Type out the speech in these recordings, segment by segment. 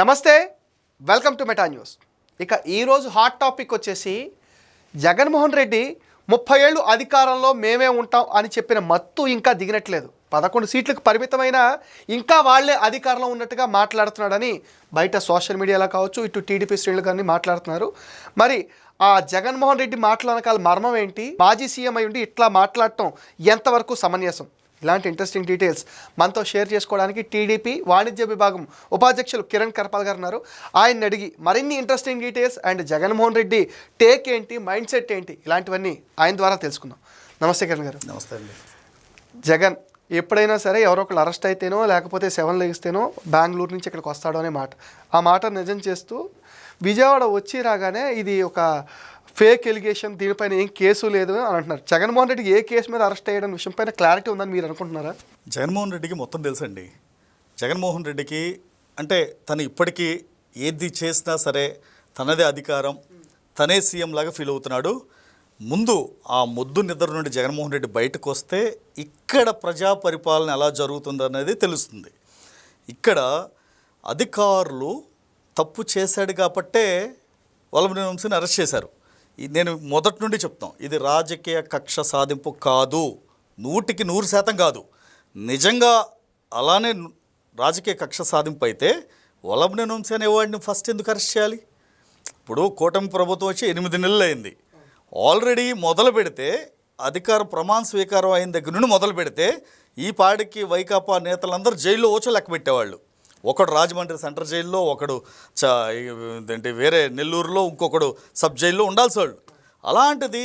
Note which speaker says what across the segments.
Speaker 1: నమస్తే welcome to meta news ఇక ఈరోజు హాట్ టాపిక్ వచ్చేసి జగన్మోహన్ రెడ్డి ముప్పై ఏళ్ళు అధికారంలో మేమే ఉంటాం అని చెప్పిన మత్తు ఇంకా దిగినట్లేదు. పదకొండు సీట్లకు పరిమితమైన ఇంకా వాళ్ళే అధికారంలో ఉన్నట్టుగా మాట్లాడుతున్నాడని బయట సోషల్ మీడియాలో కావచ్చు ఇటు టీడీపీ శ్రేణులు కానీ మాట్లాడుతున్నారు. మరి ఆ జగన్మోహన్ రెడ్డి మాట్లాడకాల మర్మం ఏంటి? మాజీ సీఎం అయి ఉండి ఇట్లా మాట్లాడటం ఎంతవరకు సమంజసం? ఇలాంటి ఇంట్రెస్టింగ్ డీటెయిల్స్ మనతో షేర్ చేసుకోవడానికి టీడీపీ వాణిజ్య విభాగం ఉపాధ్యక్షులు కిరణ్ కరపాల్ గారు ఉన్నారు. ఆయన్ని అడిగి మరిన్ని interesting details and Jaganmohan Reddy take ఏంటి మైండ్ సెట్ ఏంటి ఇలాంటివన్నీ ఆయన ద్వారా తెలుసుకుందాం. నమస్తే కిరణ్ గారు.
Speaker 2: నమస్తే అండి.
Speaker 1: జగన్ ఎప్పుడైనా సరే ఎవరో ఒకళ్ళు అరెస్ట్ అయితేనో లేకపోతే సెవెన్ లెగిస్తేనో బెంగళూరు నుంచి ఇక్కడికి వస్తాడో అనే మాట. ఆ మాట నిజం చేస్తూ విజయవాడ వచ్చి రాగానే ఇది ఒక ఫేక్ ఎలిగేషన్ దీనిపైన ఏం కేసు లేదు అని అంటున్నారు. జగన్మోహన్ రెడ్డి ఏ కేసు మీద అరెస్ట్ అయ్యడం విషయం పైన క్లారిటీ ఉందని మీరు అనుకుంటున్నారా?
Speaker 2: జగన్మోహన్ రెడ్డికి మొత్తం తెలుసండి. జగన్మోహన్ రెడ్డికి అంటే తను ఇప్పటికీ ఏది చేసినా సరే తనదే అధికారం తనే సీఎం లాగా ఫీల్ అవుతున్నాడు. ముందు ఆ ముద్దు నిద్ర నుండి జగన్మోహన్ రెడ్డి బయటకు వస్తే ఇక్కడ ప్రజా పరిపాలన ఎలా జరుగుతుందనేది తెలుస్తుంది. ఇక్కడ అధికారులు తప్పు చేశాడు కాబట్టే వల్లభనేని వంశీని అరెస్ట్ చేశారు. నేను మొదటి నుండి చెప్తాం ఇది రాజకీయ కక్ష సాధింపు కాదు నూటికి నూరు శాతం కాదు. నిజంగా అలానే రాజకీయ కక్ష సాధింపు అయితే వలబ్ని వంశీ అనేవాడిని ఫస్ట్ ఎందుకు అరెస్ట్ చేయాలి? ఇప్పుడు కూటమి ప్రభుత్వం వచ్చి ఎనిమిది నెలలు అయింది. ఆల్రెడీ మొదలు పెడితే అధికార ప్రమాణ స్వీకారం అయిన దగ్గర నుండి మొదలు పెడితే ఈ పాడికి వైకాపా నేతలందరూ జైల్లో ఓచో లెక్క పెట్టేవాళ్ళు. ఒకడు రాజమండ్రి సెంటర్ జైల్లో ఒకడు చ ఏంటి వేరే నెల్లూరులో ఇంకొకడు సబ్ జైల్లో ఉండాల్సి వాళ్ళు అలాంటిది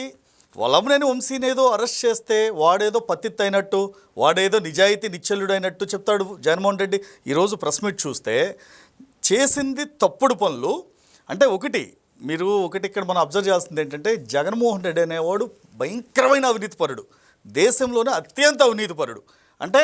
Speaker 2: వలంనేని వంశీని ఏదో అరెస్ట్ చేస్తే వాడేదో పత్తిత్ అయినట్టు వాడేదో నిజాయితీ నిచ్చలుడైనట్టు చెప్తాడు జగన్మోహన్ రెడ్డి. ఈరోజు ప్రెస్ మీట్ చూస్తే చేసింది తప్పుడు పనులు. అంటే ఒకటి మీరు ఒకటి ఇక్కడ మనం అబ్జర్వ్ చేయాల్సింది ఏంటంటే జగన్మోహన్ రెడ్డి అనేవాడు భయంకరమైన అవినీతిపరుడు. దేశంలోనే అత్యంత అవినీతిపరుడు. అంటే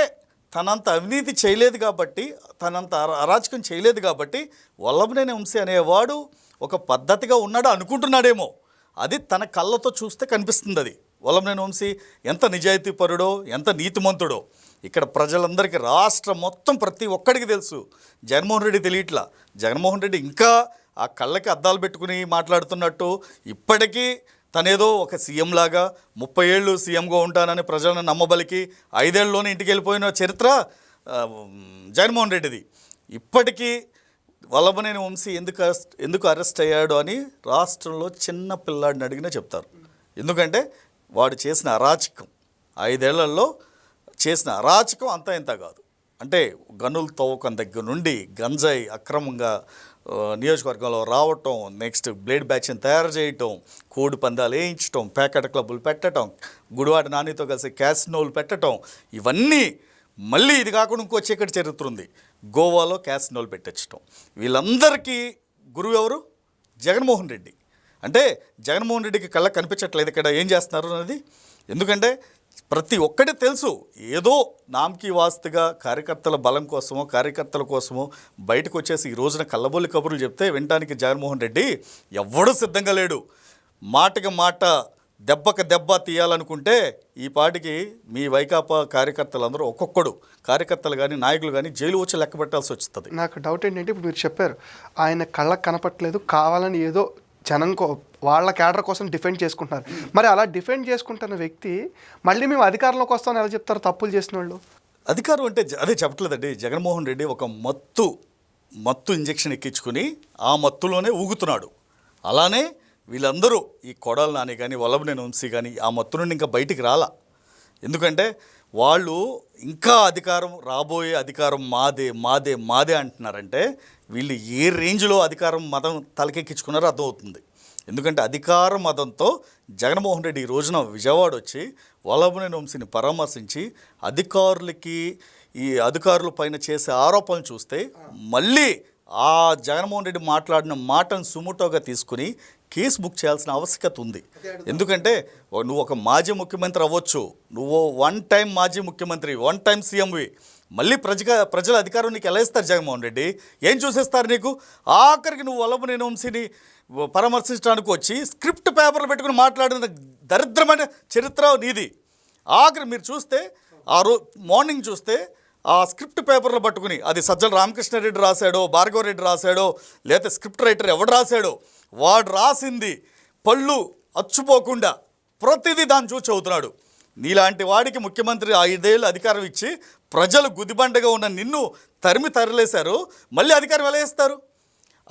Speaker 2: తనంత అవినీతి చేయలేదు కాబట్టి తనంత అరాచకం చేయలేదు కాబట్టి వల్లభనేని వంశీ అనేవాడు ఒక పద్ధతిగా ఉన్నాడు అనుకుంటున్నాడేమో. అది తన కళ్ళతో చూస్తే కనిపిస్తుంది అది వల్లభనేని వంశీ ఎంత నిజాయితీపరుడో ఎంత నీతిమంతుడో. ఇక్కడ ప్రజలందరికీ రాష్ట్రం మొత్తం ప్రతి ఒక్కడికి తెలుసు. జగన్మోహన్ రెడ్డి తెలియట్లా. జగన్మోహన్ రెడ్డి ఇంకా ఆ కళ్ళకి అద్దాలు పెట్టుకుని మాట్లాడుతున్నట్టు ఇప్పటికీ తనేదో ఒక సీఎం లాగా ముప్పై ఏళ్ళు సీఎంగా ఉంటానని ప్రజలను నమ్మబలికి ఐదేళ్ళలోనే ఇంటికి వెళ్ళిపోయిన చరిత్ర జగన్మోహన్ రెడ్డిది. ఇప్పటికీ వల్లభనేని వంశీ ఎందుకు అరెస్ట్ ఎందుకు అరెస్ట్ అయ్యాడు అని రాష్ట్రంలో చిన్న పిల్లాడిని అడిగినా చెప్తారు. ఎందుకంటే వాడు చేసిన అరాచకం. ఐదేళ్ళలో చేసిన అరాచకం అంతా ఇంత కాదు. అంటే గనుల తవ్వకం దగ్గర నుండి గంజాయి అక్రమంగా నియోజకవర్గంలో రావటం నెక్స్ట్ బ్లేడ్ బ్యాచ్ని తయారు చేయటం కోడి పందాలు వేయించటం ప్యాకెట్ క్లబ్బులు పెట్టడం గుడివాడ నానితో కలిసి క్యాసినోలు పెట్టడం ఇవన్నీ మళ్ళీ ఇది కాకుండా ఇంకో చీకటి చరిత్ర ఉంది. గోవాలో క్యాసినోలు పెట్టించటం. వీళ్ళందరికీ గురువు ఎవరు? జగన్మోహన్ రెడ్డి. అంటే జగన్మోహన్ రెడ్డికి కళ్ళకు కనిపించట్లేదు ఇక్కడ ఏం చేస్తున్నారు అనేది. ఎందుకంటే ప్రతి ఒక్కటి తెలుసు. ఏదో నామ్కి వాస్తుగా కార్యకర్తల బలం కోసమో కార్యకర్తల కోసమో బయటకు వచ్చేసి ఈ రోజున కళ్ళబొల్లి కబుర్లు చెప్తే వినడానికి జగన్మోహన్ రెడ్డి ఎవ్వడూ సిద్ధంగా లేడు. మాటకి మాట దెబ్బకి దెబ్బ తీయాలనుకుంటే ఈ పాటికి మీ వైకాపా కార్యకర్తలందరూ ఒక్కొక్కడు. కార్యకర్తలు కానీ నాయకులు కానీ జైలు వచ్చి లెక్క పెట్టాల్సి వస్తుంది
Speaker 1: నాకు డౌట్ ఏంటంటే ఇప్పుడు మీరు చెప్పారు ఆయన కళ్ళకు కనపట్లేదు కావాలని ఏదో జనం కో వాళ్ళ క్యాడర్ కోసం డిఫెండ్ చేసుకుంటున్నారు. మరి అలా డిఫెండ్ చేసుకుంటున్న వ్యక్తి మళ్ళీ మేము అధికారంలోకి వస్తామని ఎలా చెప్తారు తప్పులు చేసిన వాళ్ళు
Speaker 2: అధికారం అంటే అదే చెప్పట్లేదండి. జగన్మోహన్ రెడ్డి ఒక మత్తు మత్తు ఇంజెక్షన్ ఎక్కించుకుని ఆ మత్తులోనే ఊగుతున్నాడు. అలానే వీళ్ళందరూ ఈ కొడాల నాని కానీ వల్లభనేని వంశీ కానీ ఆ మత్తు నుండి ఇంకా బయటికి రాలా. ఎందుకంటే వాళ్ళు ఇంకా అధికారం రాబోయే అధికారం మాదే మాదే మాదే అంటున్నారంటే వీళ్ళు ఏ రేంజ్లో అధికారం మతం తలకెక్కించుకున్నారో అర్థమవుతుంది. ఎందుకంటే అధికార మతంతో జగన్మోహన్ రెడ్డి ఈ రోజున విజయవాడ వచ్చి వల్లభనేని వంశీని పరామర్శించి అధికారులకి ఈ అధికారుల పైన చేసే ఆరోపణలు చూస్తే మళ్ళీ ఆ జగన్మోహన్ రెడ్డి మాట్లాడిన మాటను సుముటోగా తీసుకుని కేసు బుక్ చేయాల్సిన ఆవశ్యకత ఉంది. ఎందుకంటే నువ్వు ఒక మాజీ ముఖ్యమంత్రి అవ్వచ్చు. నువ్వు వన్ టైం మాజీ ముఖ్యమంత్రి వన్ టైం సీఎంవి మళ్ళీ ప్రజగా ప్రజల అధికారం నీకు ఎలా ఇస్తారు జగన్మోహన్ రెడ్డి? ఏం చూసేస్తారు నీకు? ఆఖరికి నువ్వు వల్లభనేని వంశీని పరామర్శించడానికి వచ్చి స్క్రిప్ట్ పేపర్లు పెట్టుకుని మాట్లాడిన దరిద్రమైన చరిత్ర నీది. ఆఖరి మీరు చూస్తే ఆ రో మార్నింగ్ చూస్తే ఆ స్క్రిప్ట్ పేపర్లు పట్టుకుని అది సజ్జల రామకృష్ణారెడ్డి రాశాడో భార్గవరెడ్డి రాశాడో లేకపోతే స్క్రిప్ట్ రైటర్ ఎవడు రాశాడో వాడు రాసింది పళ్ళు అచ్చుపోకుండా ప్రతిదీ దాన్ని చూసి చదువుతున్నాడు. నీలాంటి వాడికి ముఖ్యమంత్రి ఐదేళ్ళు అధికారం ఇచ్చి ప్రజలు గుదిబండగా ఉన్న నిన్ను తరిమి తరలేశారు మళ్ళీ అధికారం ఎలా ఇస్తారు?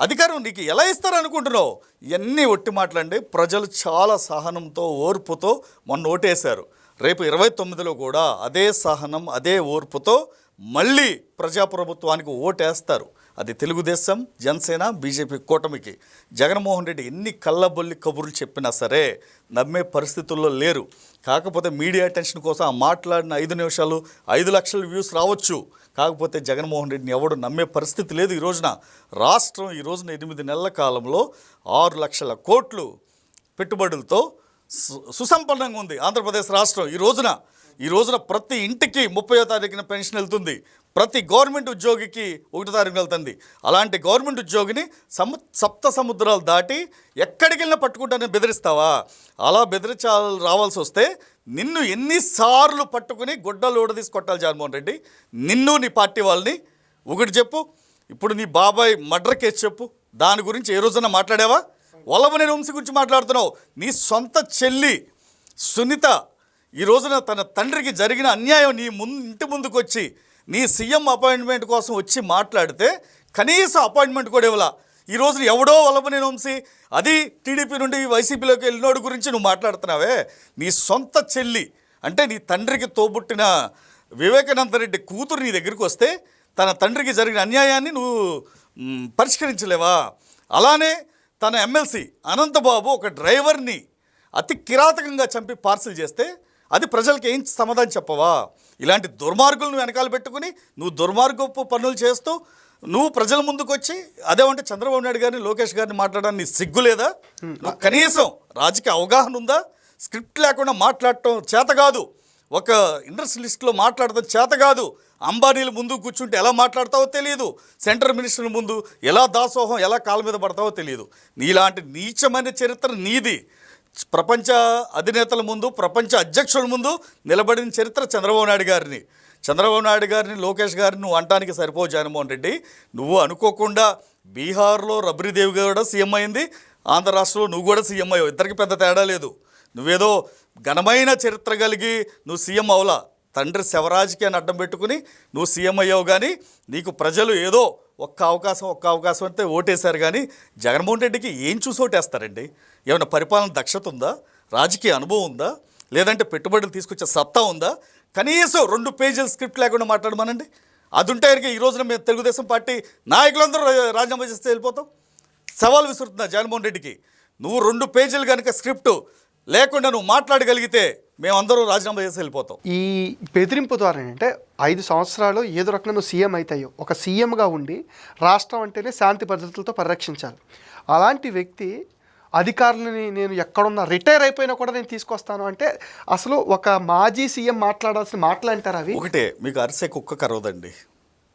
Speaker 2: అధికారం నీకు ఎలా ఇస్తారు అనుకుంటున్నావు? ఇవన్నీ ఒట్టి మాటలండి. ప్రజలు చాలా సహనంతో ఓర్పుతో మొన్న ఓటేశారు. రేపు ఇరవై తొమ్మిదిలో కూడా అదే సహనం అదే ఓర్పుతో మళ్ళీ ప్రజాప్రభుత్వానికి ఓటేస్తారు. అది తెలుగుదేశం జనసేన బీజేపీ కూటమికి. జగన్మోహన్ రెడ్డి ఎన్ని కళ్ళబొల్లి కబుర్లు చెప్పినా సరే నమ్మే పరిస్థితుల్లో లేరు. కాకపోతే మీడియా అటెన్షన్ కోసం ఆ మాట్లాడిన ఐదు నిమిషాలు ఐదు లక్షల వ్యూస్ రావచ్చు. కాకపోతే జగన్మోహన్ రెడ్డిని ఎవడు నమ్మే పరిస్థితి లేదు ఈ రోజున. రాష్ట్రం ఈ రోజున ఎనిమిది నెలల కాలంలో ఆరు లక్షల కోట్లు పెట్టుబడులతో సు- సుసంపన్నంగా ఉంది ఆంధ్రప్రదేశ్ రాష్ట్రం ఈ రోజున. ఈ రోజున ప్రతి ఇంటికి ముప్పయో తారీఖున పెన్షన్ వెళ్తుంది. ప్రతి గవర్నమెంట్ ఉద్యోగికి ఒకటి తారు వెళ్తుంది. అలాంటి గవర్నమెంట్ ఉద్యోగిని సము సప్త సముద్రాలు దాటి ఎక్కడికి వెళ్ళినా పట్టుకుంటానని బెదిరిస్తావా? అలా బెదిరించా రావాల్సి వస్తే నిన్ను ఎన్నిసార్లు పట్టుకుని గుడ్డలు ఊడదీసి కొట్టాలి జగన్మోహన్ రెడ్డి. నిన్ను నీ పార్టీ వాళ్ళని. ఒకటి చెప్పు ఇప్పుడు నీ బాబాయ్ మర్డర్ కేసు చెప్పు. దాని గురించి ఏ రోజున మాట్లాడావా? వల్లభనేని వంశీ గురించి మాట్లాడుతున్నావు. నీ సొంత చెల్లి సునీత ఈ రోజున తన తండ్రికి జరిగిన అన్యాయం నీ ముందు ఇంటి ముందుకు వచ్చి నీ సీఎం అపాయింట్మెంట్ కోసం వచ్చి మాట్లాడితే కనీసం అపాయింట్మెంట్ కూడా ఇవ్వాల. ఈ రోజున ఎవడో వలపని వంశీ అది టీడీపీ నుండి వైసీపీలోకి వెళ్ళినోడు గురించి నువ్వు మాట్లాడుతున్నావే. నీ సొంత చెల్లి అంటే నీ తండ్రికి తోబుట్టిన వివేకానంద రెడ్డి కూతురు నీ దగ్గరికి వస్తే తన తండ్రికి జరిగిన అన్యాయాన్ని నువ్వు పరిష్కరించలేవా? అలానే తన ఎమ్మెల్సీ అనంతబాబు ఒక డ్రైవర్ని అతి కిరాతకంగా చంపి పార్సిల్ చేస్తే అది ప్రజలకు ఏం సమాధానం చెప్పవా? ఇలాంటి దుర్మార్గులను వెనకాల పెట్టుకుని నువ్వు దుర్మార్గపు పనులు చేస్తూ నువ్వు ప్రజల ముందుకు వచ్చి అదేమంటే చంద్రబాబు నాయుడు గారిని లోకేష్ గారిని మాట్లాడడానికి నీ సిగ్గు లేదా? నువ్వు కనీసం రాజకీయ అవగాహన ఉందా? స్క్రిప్ట్ లేకుండా మాట్లాడటం చేత కాదు. ఒక ఇండస్ట్రియలిస్ట్లో మాట్లాడటం చేత కాదు. అంబానీల ముందు కూర్చుంటే ఎలా మాట్లాడతావో తెలియదు సెంటర్ మినిస్టర్ ముందు ఎలా దాసోహం ఎలా కాళ్ళ మీద పడతావో తెలియదు నీలాంటి నీచమైన చరిత్ర నీది. ప్రపంచ అధినేతల ముందు ప్రపంచ అధ్యక్షుల ముందు నిలబడిన చరిత్ర చంద్రబాబు నాయుడు గారిని. చంద్రబాబు నాయుడు గారిని లోకేష్ గారిని నువ్వు అంటానికి సరిపోవు జగన్మోహన్ రెడ్డి. నువ్వు అనుకోకుండా బీహార్లో రబ్రీదేవి కూడా సీఎం అయింది. ఆంధ్ర రాష్ట్రంలో నువ్వు కూడా సీఎం అయ్యావు. ఇద్దరికి పెద్ద తేడా లేదు. నువ్వేదో ఘనమైన చరిత్ర కలిగి నువ్వు సీఎం అవలా. తండ్రి శవరాజ్కి అని అడ్డం పెట్టుకుని నువ్వు సీఎం అయ్యావు కానీ నీకు ప్రజలు ఏదో ఒక్క అవకాశం ఒక్క అవకాశం అంటే ఓటేశారు కానీ జగన్మోహన్ రెడ్డికి ఏం చూసి ఓటేస్తారండి? ఏమైనా పరిపాలన దక్షత ఉందా? రాజకీయ అనుభవం ఉందా? లేదంటే పెట్టుబడులు తీసుకొచ్చే సత్తా ఉందా? కనీసం రెండు పేజీల స్క్రిప్ట్ లేకుండా మాట్లాడమనండి. అది ఉంటే ఈ రోజున మేము తెలుగుదేశం పార్టీ నాయకులందరూ రాజీనామా చేస్తే వెళ్ళిపోతాం. సవాల్ విసురుతున్నా జగన్మోహన్ రెడ్డికి. నువ్వు రెండు పేజీలు కనుక స్క్రిప్ట్ లేకుండా నువ్వు మాట్లాడగలిగితే మేమందరూ రాజీనామా చేసి వెళ్ళిపోతాం.
Speaker 1: ఈ బెదిరింపు ద్వారా అంటే ఐదు సంవత్సరాలు ఏదో రకంగా నువ్వు సీఎం అవుతాయో ఒక సీఎంగా ఉండి రాష్ట్రం అంటేనే శాంతి భద్రతలతో పరిరక్షించాలి. అలాంటి వ్యక్తి అధికారులని నేను ఎక్కడున్నా రిటైర్ అయిపోయినా కూడా నేను తీసుకొస్తాను అంటే అసలు ఒక మాజీ సీఎం మాట్లాడాల్సిన మాటలు అవి?
Speaker 2: ఒకటే మీకు అరిసే కుక్క కరవదండి.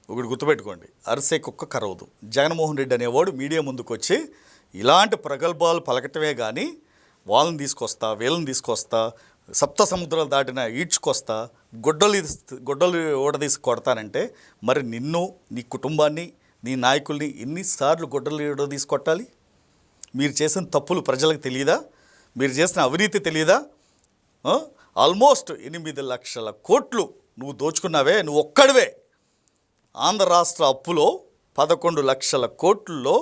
Speaker 2: ఒకటి గుర్తుపెట్టుకోండి అరిసే కుక్క కరవదు. జగన్మోహన్ రెడ్డి అనేవాడు మీడియా ముందుకు వచ్చి ఇలాంటి ప్రగల్భాలు పలకటమే కానీ వాళ్ళని తీసుకొస్తా వీళ్ళని తీసుకొస్తా సప్త సముద్రాలు దాటిన ఈడ్చుకొస్తా గొడ్డలు గొడ్డలు ఓడదీసి కొడతానంటే మరి నిన్ను నీ కుటుంబాన్ని నీ నాయకుల్ని ఎన్నిసార్లు గొడ్డలు ఓడదీసి కొట్టాలి? మీరు చేసిన తప్పులు ప్రజలకు తెలియదా మీరు చేసిన అవినీతి తెలియదా ఆల్మోస్ట్ ఎనిమిది లక్షల కోట్లు నువ్వు దోచుకున్నావే నువ్వు ఒక్కడివే. ఆంధ్ర రాష్ట్ర అప్పులో పదకొండు లక్షల కోట్లలో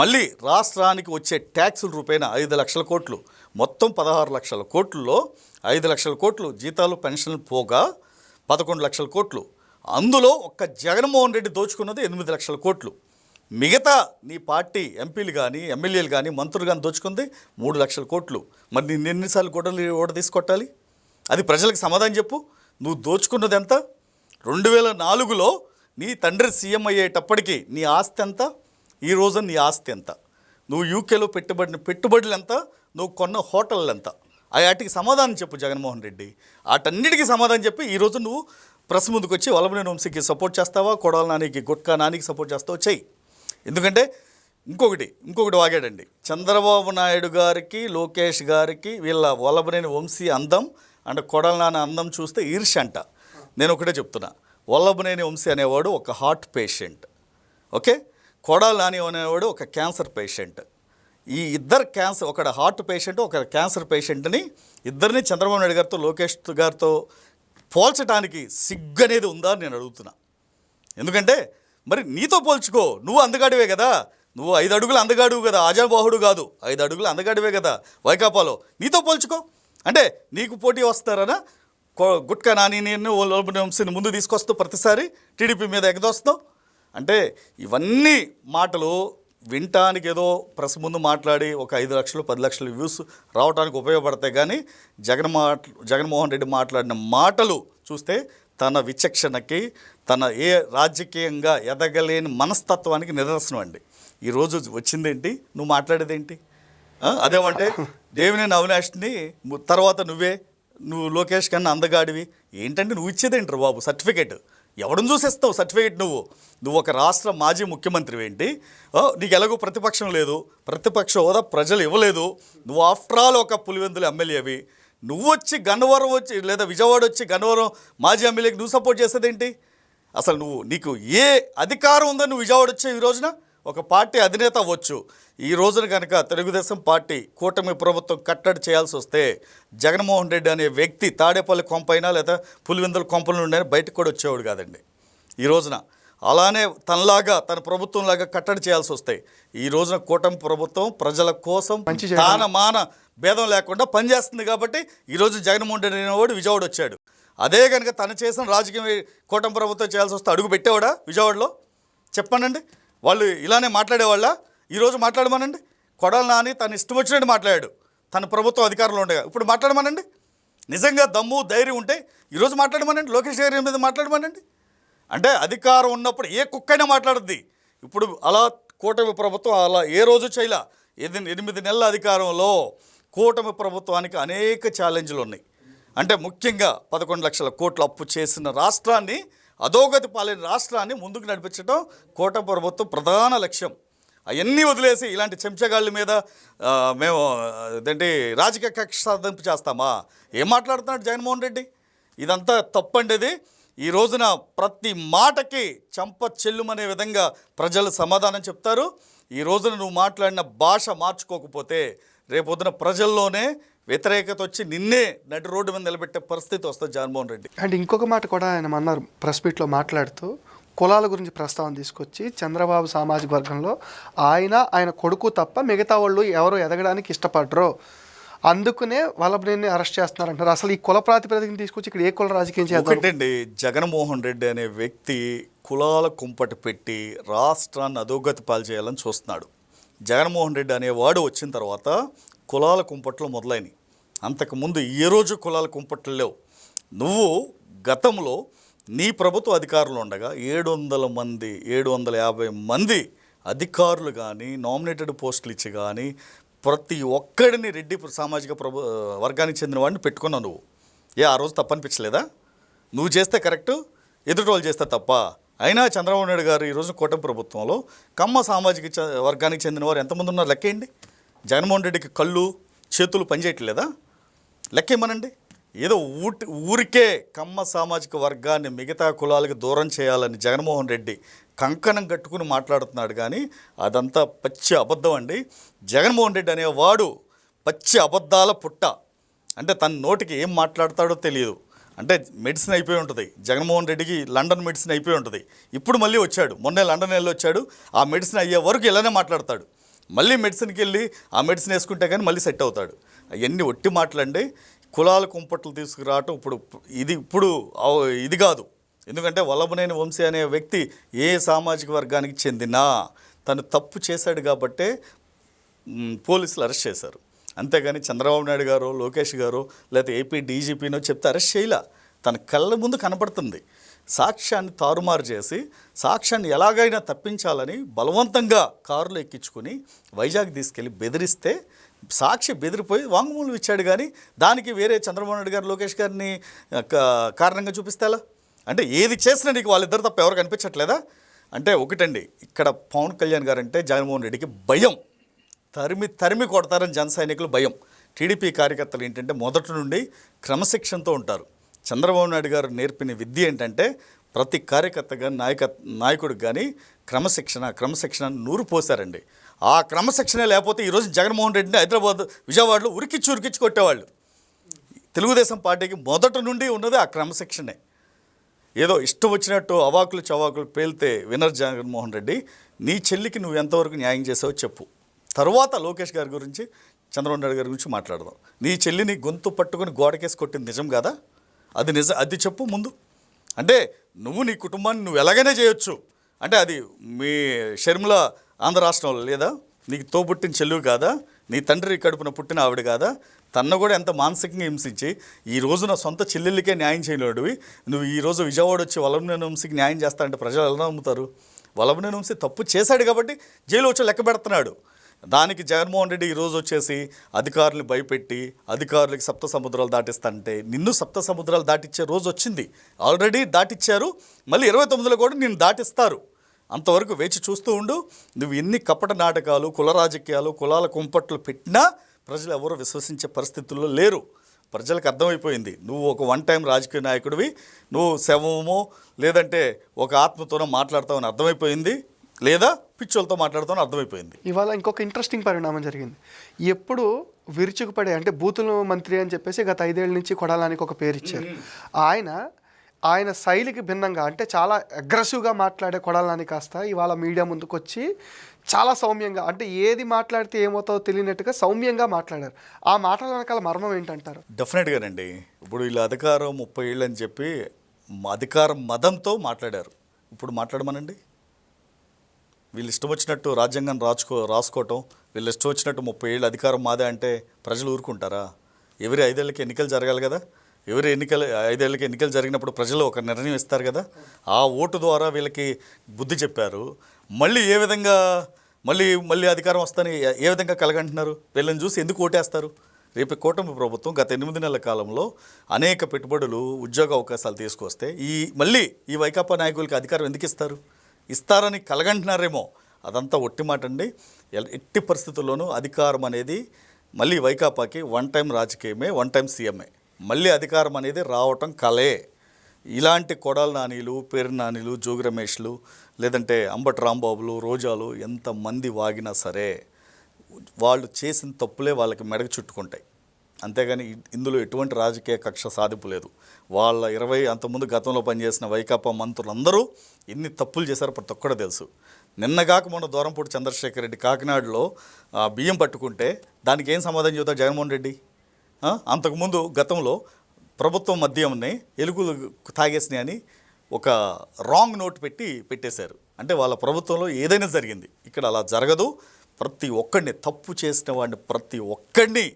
Speaker 2: మళ్ళీ రాష్ట్రానికి వచ్చే ట్యాక్సుల రూపేణ ఐదు లక్షల కోట్లు. మొత్తం పదహారు లక్షల కోట్లలో ఐదు లక్షల కోట్లు జీతాలు పెన్షన్లు పోగా పదకొండు లక్షల కోట్లు. అందులో ఒక్క జగన్మోహన్ రెడ్డి దోచుకున్నది ఎనిమిది లక్షల కోట్లు. మిగతా నీ పార్టీ ఎంపీలు కానీ ఎమ్మెల్యేలు కానీ మంత్రులు కానీ దోచుకుంది మూడు లక్షల కోట్లు. మరి నేను ఎన్నిసార్లు గొడవలు ఓడ తీసుకొట్టాలి? అది ప్రజలకు సమాధానం చెప్పు. నువ్వు దోచుకున్నది ఎంత? రెండు వేల నాలుగులో నీ తండ్రి సీఎం అయ్యేటప్పటికి నీ ఆస్తి ఎంత? ఈ రోజు నీ ఆస్తి ఎంత? నువ్వు యూకేలో పెట్టుబడిన పెట్టుబడులు ఎంత? నువ్వు కొన్న హోటళ్ళు ఎంత? ఆ వాటికి సమాధానం చెప్పు జగన్మోహన్ రెడ్డి. వాటన్నిటికీ సమాధానం చెప్పి ఈరోజు నువ్వు ప్రెస్ ముందుకు వచ్చి వలమనే వంశీకి సపోర్ట్ చేస్తావా? కొడాల నానికి గుట్కా నానికి సపోర్ట్ చేస్తావా? చెయ్యి. ఎందుకంటే ఇంకొకటి ఇంకొకటి వాగాడండి. చంద్రబాబు నాయుడు గారికి లోకేష్ గారికి వీళ్ళ వల్లభనేని వంశీ అందం అండ్ కొడల అందం చూస్తే ఈర్ష అంట. నేను ఒకటే చెప్తున్నా. వల్లభనేని వంశీ అనేవాడు ఒక heart patient. Okay? Kodali Nani అనేవాడు ఒక క్యాన్సర్ పేషెంట్. ఈ ఇద్దరు క్యాన్సర్ ఒక హార్ట్ పేషెంట్ ఒక క్యాన్సర్ పేషెంట్ని ఇద్దరిని చంద్రబాబు నాయుడు గారితో లోకేష్ గారితో పోల్చడానికి సిగ్గు అనేది ఉందా అని నేను అడుగుతున్నా. ఎందుకంటే మరి నీతో పోల్చుకో. నువ్వు అందగాడివే కదా. నువ్వు ఐదు అడుగులు అందగాడువు కదా. ఆజాబాహుడు కాదు. ఐదు అడుగులు అందగాడివే కదా. వైకాపాలో. నీతో పోల్చుకో. అంటే నీకు పోటీ వస్తారనా? గుట్కా నాని నేను వంశీని ముందు తీసుకొస్తావు ప్రతిసారి టీడీపీ మీద ఎగదొస్తావు అంటే ఇవన్నీ మాటలు వినటానికి ఏదో ప్రెస్ ముందు మాట్లాడి ఒక ఐదు లక్షలు పది లక్షలు వ్యూస్ రావడానికి ఉపయోగపడతాయి. కానీ జగన్ మాట్ జగన్మోహన్ రెడ్డి మాట్లాడిన మాటలు చూస్తే తన విచక్షణకి తన ఏ రాజకీయంగా ఎదగలేని మనస్తత్వానికి నిదర్శనం అండి. ఈరోజు వచ్చిందేంటి? నువ్వు మాట్లాడేదేంటి? అదేమంటే దేవినేని అవినాష్ని తర్వాత నువ్వే నువ్వు లోకేష్ కన్నా అందగాడివి. ఏంటంటే నువ్వు ఇచ్చేదేంటారు బాబు సర్టిఫికేట్? ఎవడని చూసేస్తావు సర్టిఫికేట్ నువ్వు? నువ్వు ఒక రాష్ట్ర మాజీ ముఖ్యమంత్రి ఏంటి? నీకు ఎలాగో ప్రతిపక్షం లేదు. ప్రతిపక్ష హోదా ప్రజలు ఇవ్వలేదు. నువ్వు ఆఫ్టర్ ఆల్ ఒక పులివెందులు ఎమ్మెల్యేవి. నువ్వు వచ్చి గన్నవరం వచ్చి లేదా విజయవాడ వచ్చి గన్నవరం మాజీ ఎమ్మెల్యేకి నువ్వు సపోర్ట్ చేసేదేంటి? అసలు నువ్వు నీకు ఏ అధికారం ఉందని నువ్వు విజయవాడ వచ్చే ఈ రోజున? ఒక పార్టీ అధినేత అవ్వచ్చు. ఈ రోజున కనుక తెలుగుదేశం పార్టీ కూటమి ప్రభుత్వం కట్టడి చేయాల్సి వస్తే జగన్మోహన్ రెడ్డి అనే వ్యక్తి తాడేపల్లి కొంపైనా లేదా పులివెందుల కొంపల నుండి బయటకు కూడా వచ్చేవాడు కాదండి. ఈ రోజున అలానే తనలాగా తన ప్రభుత్వంలాగా కట్టడి చేయాల్సి వస్తాయి ఈ రోజున కూటమి ప్రభుత్వం ప్రజల కోసం
Speaker 1: మంచి.
Speaker 2: తాన మాన భేదం లేకుండా పనిచేస్తుంది కాబట్టి ఈరోజు జగన్మోహన్ రెడ్డి అనేవాడు విజయవాడ వచ్చాడు. అదే కనుక తను చేసిన రాజకీయం కూటమి ప్రభుత్వం చేయాల్సి వస్తే అడుగు పెట్టేవాడా విజయవాడలో? చెప్పానండి వాళ్ళు ఇలానే మాట్లాడేవాళ్ళ? ఈరోజు మాట్లాడమనండి. కొడాలి నాని తను ఇష్టం వచ్చినట్టు మాట్లాడాడు. తన ప్రభుత్వం అధికారంలో ఉండగా. ఇప్పుడు మాట్లాడమనండి. నిజంగా దమ్ము ధైర్యం ఉంటే ఈరోజు మాట్లాడమనండి. లోకేష్ గారి మీద మాట్లాడమనండి. అంటే అధికారం ఉన్నప్పుడు ఏ కుక్కైనా మాట్లాడుద్ది. ఇప్పుడు అలా కూటమి ప్రభుత్వం అలా ఏ రోజు చేయలా. ఎది ఎనిమిది నెలల అధికారంలో కూటమి ప్రభుత్వానికి అనేక ఛాలెంజ్లు ఉన్నాయి. అంటే ముఖ్యంగా పదకొండు లక్షల కోట్లు అప్పు చేసిన రాష్ట్రాన్ని అధోగతి పాలైన రాష్ట్రాన్ని ముందుకు నడిపించడం కూటమి ప్రభుత్వం ప్రధాన లక్ష్యం. అవన్నీ వదిలేసి ఇలాంటి చెంచగాళ్ళ మీద మేము ఇదేంటి రాజకీయ కక్ష సాధింపు చేస్తామా? ఏం మాట్లాడుతున్నాడు జగన్మోహన్ రెడ్డి? ఇదంతా తప్పండి ఇది. ఈ రోజున ప్రతి మాటకి చంప చెల్లుమనే విధంగా ప్రజలు సమాధానం చెప్తారు. ఈ రోజున నువ్వు మాట్లాడిన భాష మార్చుకోకపోతే రేపొద్దున ప్రజల్లోనే వ్యతిరేకత వచ్చి నిన్నే నటి రోడ్డు మీద నిలబెట్టే పరిస్థితి వస్తుంది జగన్మోహన్ రెడ్డి.
Speaker 1: అండ్ ఇంకొక మాట కూడా ఆయన అన్నారు ప్రెస్ మీట్లో మాట్లాడుతూ కులాల గురించి ప్రస్తావన తీసుకొచ్చి చంద్రబాబు సామాజిక వర్గంలో ఆయన ఆయన కొడుకు తప్ప మిగతా వాళ్ళు ఎవరు ఎదగడానికి ఇష్టపడరు అందుకనే వల్లభనేని అరెస్ట్ చేస్తున్నారంటారు అసలు ఈ కుల ప్రాతిపదికని తీసుకొచ్చి ఇక్కడ ఏ కుల రాజకీయం చేద్దాం
Speaker 2: జగన్మోహన్ రెడ్డి అనే వ్యక్తి కులాల కుంపటి పెట్టి రాష్ట్రాన్ని అధోగతి పాలు చేయాలని చూస్తున్నాడు. జగన్మోహన్ రెడ్డి అనేవాడు వచ్చిన తర్వాత కులాల కుంపట్లు మొదలైనవి అంతకుముందు ఏ రోజు కులాల కుంపట్లు లేవు. నువ్వు గతంలో నీ ప్రభుత్వ అధికారులు ఉండగా ఏడు వందల మంది ఏడు వందల యాభై మంది అధికారులు కానీ నామినేటెడ్ పోస్టులు ఇచ్చి కానీ ప్రతి ఒక్కడిని రెడ్డి సామాజిక ప్రభు వర్గానికి చెందిన వాడిని పెట్టుకున్నావు నువ్వు. ఏ ఆ రోజు తప్పనిపించలేదా? నువ్వు చేస్తే కరెక్టు ఎదుటి వాళ్ళు చేస్తే తప్ప. అయినా చంద్రబాబు నాయుడు గారు ఈరోజు కూటమి ప్రభుత్వంలో కమ్మ సామాజిక చ- వర్గానికి చెందిన వారు ఎంతమంది ఉన్నారు? లెక్కేయండి జగన్మోహన్ రెడ్డికి కళ్ళు చేతులు పనిచేయట్లేదా? లెక్కేమనండి ఏదో ఊటి ఊరికే కమ్మ సామాజిక వర్గాన్ని మిగతా కులాలకు దూరం చేయాలని జగన్మోహన్ రెడ్డి కంకణం కట్టుకుని మాట్లాడుతున్నాడు కానీ అదంతా పచ్చి అబద్ధం అండి. జగన్మోహన్ రెడ్డి అనేవాడు పచ్చి అబద్ధాల పుట్ట. అంటే తన నోటికి ఏం మాట్లాడతాడో తెలియదు. అంటే మెడిసిన్ అయిపోయి ఉంటుంది. జగన్మోహన్ రెడ్డికి లండన్ మెడిసిన్ అయిపోయి ఉంటుంది. ఇప్పుడు మళ్ళీ వచ్చాడు. మొన్నే లండన్ వెళ్ళి వచ్చాడు. ఆ మెడిసిన్ అయ్యే వరకు ఇలానే మాట్లాడతాడు. మళ్ళీ మెడిసిన్కి వెళ్ళి ఆ మెడిసిన్ వేసుకుంటే కానీ మళ్ళీ సెట్ అవుతాడు. అవన్నీ ఒట్టి మాటలండి. కులాల కుంపట్లు తీసుకురావటం ఇప్పుడు ఇది ఇప్పుడు ఇది కాదు. ఎందుకంటే వల్లభనేని వంశీ అనే వ్యక్తి ఏ సామాజిక వర్గానికి చెందినా తను తప్పు చేశాడు కాబట్టే పోలీసులు అరెస్ట్ చేశారు. అంతేగాని చంద్రబాబు నాయుడు గారు లోకేష్ గారు లేకపోతే ఏపీ డీజీపీనో చెప్తే అరెస్ట్ చేయలే. తన కళ్ళ ముందు కనపడుతుంది. సాక్ష్యాన్ని తారుమారు చేసి సాక్ష్యాన్ని ఎలాగైనా తప్పించాలని బలవంతంగా కారులో ఎక్కించుకుని వైజాగ్ తీసుకెళ్ళి బెదిరిస్తే సాక్షి బెదిరిపోయి వాంగ్మూలం ఇచ్చాడు కానీ దానికి వేరే చంద్రబాబు నాయుడు గారు లోకేష్ గారిని కారణంగా చూపిస్తేలా అంటే ఏది చేసినా నీకు వాళ్ళిద్దరు తప్ప ఎవరు కనిపించట్లేదా? అంటే ఒకటండి ఇక్కడ పవన్ కళ్యాణ్ గారు అంటే జగన్మోహన్ రెడ్డికి భయం. తరిమి తరిమి కొడతారని జన సైనికులు భయం. టీడీపీ కార్యకర్తలు ఏంటంటే మొదటి నుండి క్రమశిక్షణతో ఉంటారు. చంద్రబాబు నాయుడు గారు నేర్పిన విద్య ఏంటంటే ప్రతి కార్యకర్త కానీ నాయక నాయకుడికి కానీ క్రమశిక్షణ క్రమశిక్షణ నూరు పోశారండి. ఆ క్రమశిక్షణ లేకపోతే ఈరోజు జగన్మోహన్ రెడ్డిని హైదరాబాద్ విజయవాడలో ఉరికిచ్చి ఉరికిచ్చి కొట్టేవాళ్ళు. తెలుగుదేశం పార్టీకి మొదటి నుండి ఉన్నది ఆ క్రమశిక్షణే. ఏదో ఇష్టం వచ్చినట్టు అవాకులు చవాకులు పేలితే వినర్ జగన్మోహన్ రెడ్డి నీ చెల్లికి నువ్వు ఎంతవరకు న్యాయం చేసావో చెప్పు. తర్వాత లోకేష్ గారి గురించి చంద్రబాబు నాయుడు గారి గురించి మాట్లాడదాం. నీ చెల్లిని గొంతు పట్టుకొని గోడకేసి కొట్టింది నిజం కదా? అది నిజం అది చెప్పు ముందు. అంటే నువ్వు నీ కుటుంబాన్ని నువ్వు ఎలాగైనా చేయొచ్చు. అంటే అది మీ షర్మిల ఆంధ్ర రాష్ట్రంలో లేదా? నీకు తోబుట్టిన చెల్లువు కాదా? నీ తండ్రి కడుపున పుట్టిన ఆవిడ కాదా? తన్ను కూడా ఎంత మానసికంగా హింసించి ఈ రోజున సొంత చెల్లెళ్ళకే న్యాయం చేయలేడువి. నువ్వు ఈ రోజు విజయవాడ వచ్చి వలంబిన వంశీకి న్యాయం చేస్తానంటే ప్రజలు ఎలా నమ్ముతారు? వలంబిన వంశీ తప్పు చేశాడు కాబట్టి జైలు వచ్చి లెక్క పెడుతున్నాడు. దానికి జగన్మోహన్ రెడ్డి ఈరోజు వచ్చేసి అధికారులు భయపెట్టి అధికారులకి సప్త సముద్రాలు దాటిస్తానంటే నిన్ను సప్త సముద్రాలు దాటిచ్చే రోజు వచ్చింది. ఆల్రెడీ దాటిచ్చారు. మళ్ళీ ఇరవై తొమ్మిదిలో కూడా నిన్ను దాటిస్తారు. అంతవరకు వేచి చూస్తూ ఉండు. నువ్వు ఎన్ని కపట నాటకాలు కుల రాజకీయాలు కులాల కుంపట్లు పెట్టినా ప్రజలు ఎవరు విశ్వసించే పరిస్థితుల్లో లేరు. ప్రజలకు అర్థమైపోయింది. నువ్వు ఒక వన్ టైం రాజకీయ నాయకుడివి. నువ్వు శవమో లేదంటే ఒక ఆత్మతోనో మాట్లాడతావని అర్థమైపోయింది. లేదా పిచ్చోళ్ళతో మాట్లాడతావని అర్థమైపోయింది.
Speaker 1: ఇవాళ ఇంకొక ఇంట్రెస్టింగ్ పరిణామం జరిగింది. ఎప్పుడు విరుచుకుపడే అంటే బూతుల మంత్రి అని చెప్పేసి గత ఐదేళ్ళ నుంచి కొడాలానికి ఒక పేరు ఇచ్చారు. ఆయన ఆయన శైలికి భిన్నంగా అంటే చాలా అగ్రెసివ్గా మాట్లాడే కొడాలని కాస్త ఇవాళ మీడియా ముందుకు వచ్చి చాలా సౌమ్యంగా అంటే ఏది మాట్లాడితే ఏమవుతుందో తెలియనట్టుగా సౌమ్యంగా మాట్లాడారు. ఆ మాటల వెనకాల మర్మం ఏంటంటారు?
Speaker 2: డెఫినెట్గానండి ఇప్పుడు వీళ్ళ అధికారం ముప్పై ఏళ్ళు అని చెప్పి అధికార అధికారం మదంతో మాట్లాడారు. ఇప్పుడు మాట్లాడమనండి. వీళ్ళు ఇష్టం వచ్చినట్టు రాజ్యాంగం రాసుకో రాసుకోవటం వీళ్ళు ఇష్టం వచ్చినట్టు ముప్పై ఏళ్ళు అధికారం మాదే అంటే ప్రజలు ఊరుకుంటారా? ఎవరి ఐదేళ్ళకి ఎన్నికలు జరగాలి కదా? ఎవరు ఎన్నికలు ఐదేళ్ళకి ఎన్నికలు జరిగినప్పుడు ప్రజలు ఒక నిర్ణయం ఇస్తారు కదా. ఆ ఓటు ద్వారా వీళ్ళకి బుద్ధి చెప్పారు. మళ్ళీ ఏ విధంగా మళ్ళీ మళ్ళీ అధికారం వస్తాని ఏ- విధంగా కలగంటున్నారు? వీళ్ళని చూసి ఎందుకు ఓటేస్తారు? రేపు కూటమి ప్రభుత్వం గత ఎనిమిది నెలల కాలంలో అనేక పెట్టుబడులు ఉద్యోగ అవకాశాలు తీసుకొస్తే ఈ మళ్ళీ ఈ వైకాపా నాయకులకి అధికారం ఎందుకు ఇస్తారు? ఇస్తారని కలగంటున్నారేమో? అదంతా ఒట్టి మాట అండి. ఎట్టి పరిస్థితుల్లోనూ అధికారం అనేది మళ్ళీ వైకాపాకి వన్ టైం రాజకీయమే వన్ టైం సీఎంఏ. మళ్ళీ అధికారం అనేది రావటం కలే. ఇలాంటి కొడాల నానీలు పేరు నానీలు జోగి రమేష్లు లేదంటే అంబటి రాంబాబులు రోజాలు ఎంతమంది వాగినా సరే వాళ్ళు చేసిన తప్పులే వాళ్ళకి మెడకు చుట్టుకుంటాయి. అంతేగాని ఇందులో ఎటువంటి రాజకీయ కక్ష సాధింపు లేదు. వాళ్ళ ఇరవై అంతకుముందు గతంలో పనిచేసిన వైకాపా మంత్రులందరూ ఎన్ని తప్పులు చేశారో ప్రతి ఒక్కడో తెలుసు. నిన్నగాక మొన్న దూరంపూడి చంద్రశేఖర్ రెడ్డి కాకినాడలో బియ్యం పట్టుకుంటే దానికి ఏం సమాధానం చెబుతారు జగన్మోహన్ రెడ్డి? అంతకుముందు గతంలో ప్రభుత్వం మద్యంని ఎలుగులు తాగేసినాయని ఒక రాంగ్ నోట్ పెట్టి పెట్టేశారు. అంటే వాళ్ళ ప్రభుత్వంలో ఏదైనా జరిగింది. ఇక్కడ అలా జరగదు. ప్రతి ఒక్కడిని తప్పు చేసిన వాడిని ప్రతి ఒక్కడిని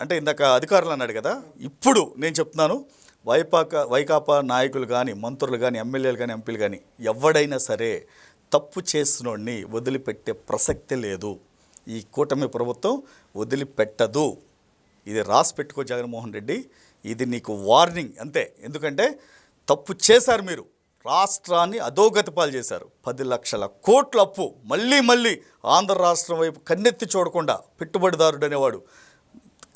Speaker 2: అంటే ఇందాక అధికారులు అన్నాడు కదా ఇప్పుడు నేను చెప్తున్నాను వైపాక వైకాపా నాయకులు కానీ మంత్రులు కానీ ఎమ్మెల్యేలు కానీ ఎంపీలు కానీ ఎవడైనా సరే తప్పు చేసినోడిని వదిలిపెట్టే ప్రసక్తే లేదు. ఈ కూటమి ప్రభుత్వం వదిలిపెట్టదు. ఇది రాసి పెట్టుకో జగన్మోహన్ రెడ్డి. ఇది నీకు వార్నింగ్ అంతే. ఎందుకంటే తప్పు చేశారు మీరు. రాష్ట్రాన్ని అధోగతి పాలు చేశారు. పది లక్షల కోట్ల అప్పు. మళ్ళీ మళ్ళీ ఆంధ్ర రాష్ట్రం వైపు కన్నెత్తి చూడకుండా పెట్టుబడిదారుడు అనేవాడు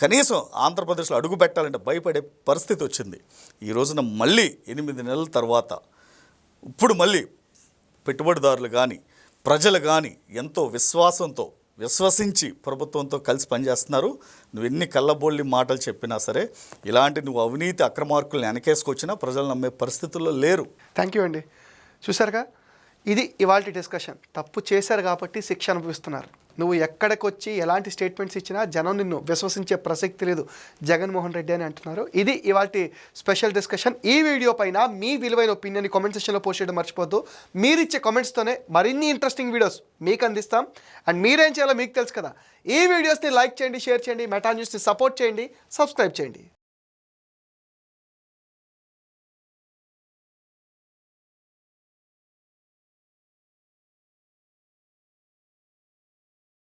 Speaker 2: కనీసం ఆంధ్రప్రదేశ్లో అడుగు పెట్టాలంటే భయపడే పరిస్థితి వచ్చింది. ఈ రోజున మళ్ళీ ఎనిమిది నెలల తర్వాత ఇప్పుడు మళ్ళీ పెట్టుబడిదారులు కానీ ప్రజలు కానీ ఎంతో విశ్వాసంతో విశ్వసించి ప్రభుత్వంతో కలిసి పనిచేస్తున్నారు. నువ్వు ఎన్ని కళ్ళబోళ్ళి మాటలు చెప్పినా సరే ఇలాంటి నువ్వు అవినీతి అక్రమార్కుల్ని వెనకేసుకొచ్చినా ప్రజలు నమ్మే పరిస్థితుల్లో లేరు.
Speaker 1: థ్యాంక్ యూ అండి. చూసారుగా? ఇది ఇవాళ డిస్కషన్. తప్పు చేశారు కాబట్టి శిక్ష అనుభవిస్తున్నారు. నువ్వు ఎక్కడికొచ్చి ఎలాంటి స్టేట్మెంట్స్ ఇచ్చినా జనం నిన్ను విశ్వసించే ప్రసక్తి లేదు. జగన్మోహన్ రెడ్డి అని అంటున్నారు. ఇది ఇవాళ స్పెషల్ డిస్కషన్ ఈ వీడియో పైన మీ విలువైన ఒపీనియన్ కామెంట్ సెక్షన్లో పోస్ట్ చేయడం మర్చిపోద్దు. మీరిచ్చే కామెంట్స్తోనే మరిన్ని ఇంట్రెస్టింగ్ వీడియోస్ మీకు అందిస్తాం. అండ్ మీరేం చేయాలో మీకు తెలుసు కదా. ఈ వీడియోస్ని లైక్ చేయండి షేర్ చేయండి మెటా న్యూస్ని సపోర్ట్ చేయండి సబ్స్క్రైబ్ చేయండి.